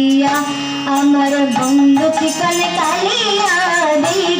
দিয়া আমার বন্ধু চিকন কালিয়া দিয়া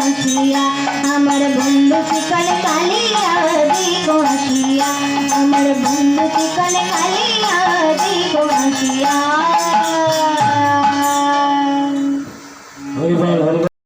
আসিয়া আমার বন্ধু সেখানে কালিয়া দেখো আসিয়া আমার বন্ধু সেখানে কালিয়া দেখো আসিয়া